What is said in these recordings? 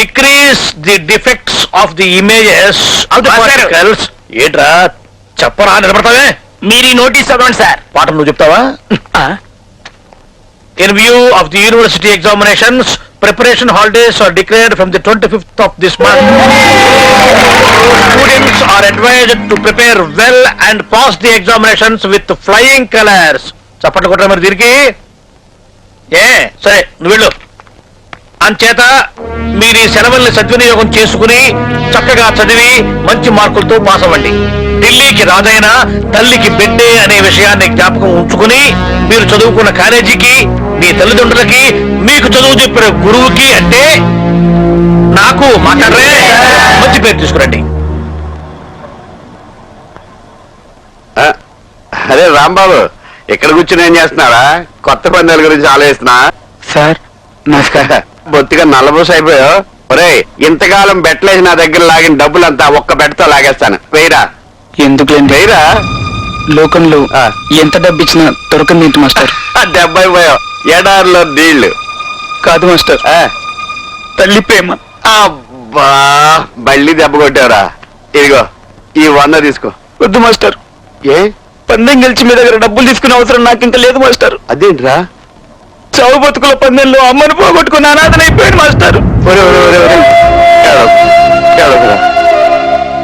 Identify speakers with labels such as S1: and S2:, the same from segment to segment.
S1: Decrease the defects of the images. Particles ఏంట్రా? చెప్పరా నిలబడతావే?
S2: మీరు ఈ నోటీస్ చదవండి సార్
S1: పాఠం నువ్వు చెప్తావా? In view of the university examinations preparation holidays are declared from the twenty fifth of this month students are advised to prepare well and pass the examinations with flying colours చప్పట్లు కొట్టరా మరి దీనికి? ఏ? సరే నువ్వు వెళ్ళు. అంచేత మీరు ఈ సెలవుల్ని సద్వినియోగం చేసుకుని చక్కగా చదివి మంచి మార్కులతో పాస్ అవ్వండి. ఢిల్లీకి రాజైన తల్లికి బిడ్డే అనే విషయాన్ని జ్ఞాపకం ఉంచుకుని మీరు చదువుకున్న కాలేజీకి మీ తల్లిదండ్రులకి మీకు చదువు చెప్పిన గురువుకి అంటే నాకు మాట్లాడరే మంచి పేరు తీసుకురండి.
S3: అరే రాంబాబు ఇక్కడ కూర్చుని ఏం చేస్తున్నారా? కొత్త పందాల గురించి ఆలోచిస్తున్నా?
S2: సార్ నమస్కారం.
S3: బొత్తిగా నల్లబూస అయిపోయావు? ఒరే ఇంతకాలం బెట్లేసి నా దగ్గర లాగిన డబ్బులంతా ఒక్క బెట్తో లాగేస్తాను. వెయ్యరా
S2: ఎందుకులేండి?
S3: వెయ్యరా
S2: లోకంలో
S3: ఆ.
S2: ఎంత డబ్బు ఇచ్చినా దొరకంది ఏంటి మాస్టర్.
S3: దెబ్బ అయిపోయావు. ఎడారిలో నీళ్ళు.
S2: కాదు మాస్టర్. తల్లి ప్రేమ.
S3: అబ్బా బళ్ళి దెబ్బ కొట్టావురా. ఇదిగో ఈ వంద తీసుకో.
S2: వద్దు మాస్టర్.
S3: ఏ?
S2: పందెం గెలిచి మీ దగ్గర డబ్బులు తీసుకునే అవసరం నాకు ఇంకా లేదు మాస్టర్.
S3: అదేంట్రా?
S2: చావు బతుకుల పందెంలో అమ్మను పోగొట్టుకుని అనాథన అయిపోయాడు మాస్టర్.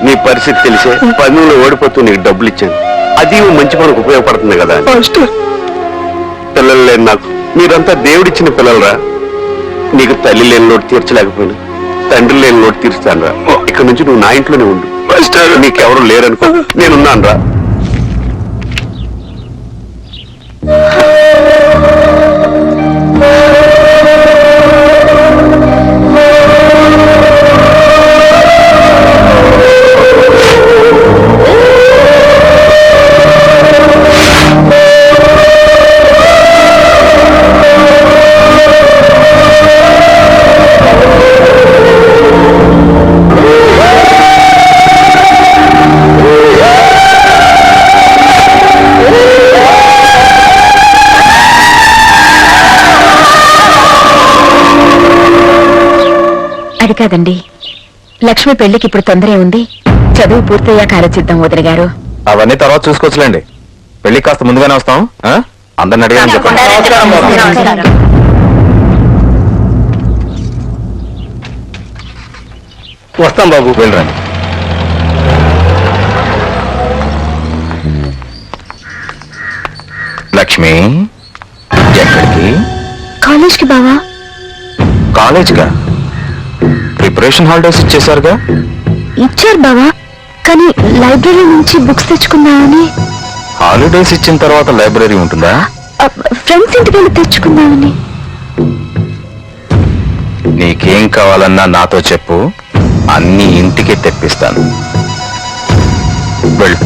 S3: నీ పరిస్థితి తెలిసే పన్నులు ఓడిపోతూ నీకు డబ్బులు ఇచ్చాను. అది మంచి పనికి ఉపయోగపడుతుంది కదా పిల్లలు లేని నాకు. మీరంతా దేవుడిచ్చిన పిల్లలరా? నీకు తల్లి లేని లోటు తీర్చలేకపోయినా తండ్రి లేని లోటు తీరుస్తాను రా ఇక్కడ నుంచి నువ్వు నా ఇంట్లోనే ఉండు.
S2: మాస్టర్.
S3: నీకెవరు లేరనుకో నేనున్నాను రా
S4: అది కాదండి. లక్ష్మి పెళ్ళికి ఇప్పుడు తొందరే ఉంది. చదువు పూర్తయ్యాక ఆలోచిద్దాం వదిలి గారు.
S5: అవన్నీ తర్వాత చూసుకోవచ్చులేండి. పెళ్ళి కాస్త ముందుగానే వస్తాం ఆ? అందరిని అడిగాను చెప్పండి.
S3: వస్తాం బాబు.
S5: వెళ్ళరండి లక్ష్మి ఎక్కడికి?
S4: కాలేజ్కి బావా?
S5: కాలేజ్గా ప్రిపరేషన్ హాలిడేస్ ఇచ్చేసారుగా
S4: ఇచ్చారు బావా కానీ లైబ్రరీ నుంచి బుక్స్ తెచ్చుకుందామని
S5: హాలిడేస్ ఇచ్చిన తర్వాత లైబ్రరీ ఉంటుందా?
S4: ఫ్రెండ్స్ ఇంటికి వెళ్ళి తెచ్చుకుందామని.
S5: నీకేం కావాలన్నా నాతో చెప్పు అన్ని ఇంటికి తెప్పిస్తాను. వెళ్ళు.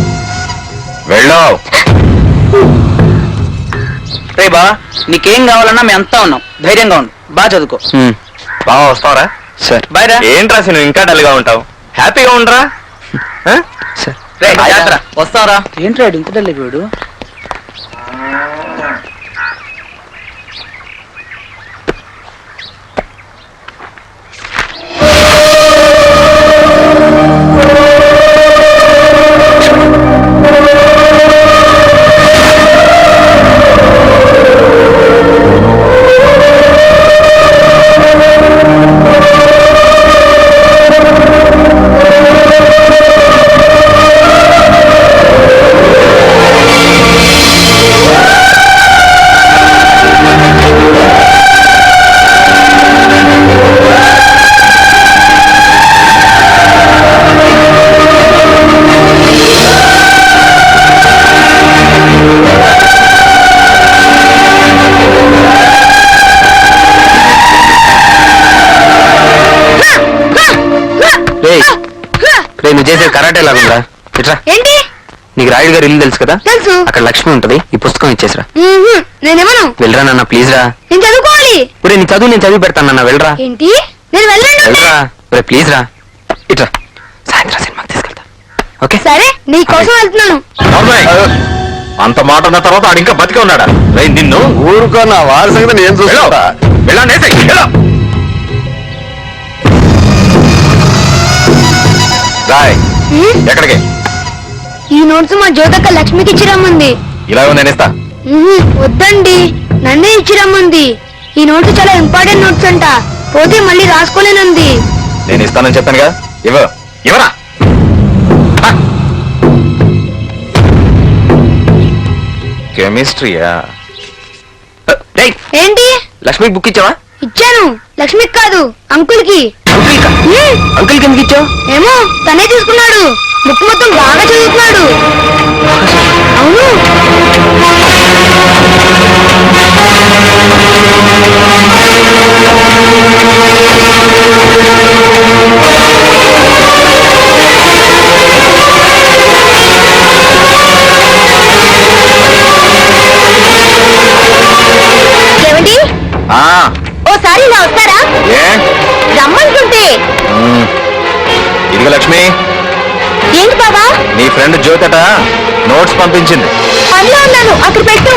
S5: వెళ్ళావు.
S2: రే బా నీకేం కావాలన్నా మేము అంతా ఉన్నాం. ధైర్యంగా ఉండు. బాగా చదువుకో.
S5: బాగా వస్తావరా
S2: సార్. బాయ్ రా.
S5: ఏంట్రా నువ్వు ఇంకా డల్గా ఉంటావు హ్యాపీగా ఉండరా
S2: సార్ రే. జాగ్రత్త వస్తావరా. ఏంట్రా ఇంత డల్ వీడు?
S5: నువ్వు చేసే కరాటే లాగుందా ఇట్రా.
S4: ఏంటి?
S5: నీకు రాయుడు గారు ఇల్లు తెలుసు కదా?
S4: తెలుసు.
S5: అక్కడ లక్ష్మి ఉంటది. ఈ పుస్తకం ఇచ్చేసిరా.
S4: నేనేమను?
S5: వెళ్ళరా నాన్న ప్లీజ్ రా.
S4: నేను చదువుకోవాలి.
S5: ఒరే నీ చదువు నేను చదివి పెడతాను నాన్న వెళ్ళరా.
S4: ఏంటి? నేను వెళ్ళండి
S5: వెళ్ళరా. ఒరే ప్లీజ్ రా. ఇట్రా. సాయంత్రం సినిమాకి తీసుకెళ్తా. ఓకే?
S4: సరే నీ కోసం వెళ్తున్నాను.
S5: అంత మాట ఉన్న తర్వాత ఆడు ఇంకా బతికే ఉన్నాడా? నిన్ను.
S3: ఊరుకో నా వారి సంగతి నేను
S5: వేసేయ్, వెళ్ళు. రాయ్ ఎక్కడికి?
S6: ఈ నోట్స్ మా జ్యోతక్క లక్ష్మికి ఇచ్చిరమ్మంది.
S5: ఇలా నేను ఇస్తా.
S6: ఉహు, వద్దండి. నన్నే ఇచ్చిరమ్మంది. ఈ నోట్స్ చాలా ఇంపార్టెంట్ నోట్స్ అంట. పోతే మళ్ళీ రాసుకోలేనంది.
S5: నేను ఇస్తానని చెప్పానుగా. ఇవ్వ. ఇవ్వరా ఆ. కెమిస్ట్రీయా?
S6: ఏంటి?
S2: లక్ష్మికి బుక్ ఇచ్చావా?
S6: ఇచ్చాను. లక్ష్మికి కాదు
S2: అంకుల్కి అంకుల్కి ఎందుకు ఇచ్చావు?
S6: ఏమో తనే తీసుకున్నాడు. బుక్ మొత్తం బాగా చదువుతున్నాడు. అవును.
S5: ఆ, లక్ష్మి.
S6: ఏంటి బాబా?
S5: నీ ఫ్రెండ్ జ్యోతట నోట్స్ పంపించింది.
S6: పనిలో ఉన్నాను అక్కడ పెట్టు.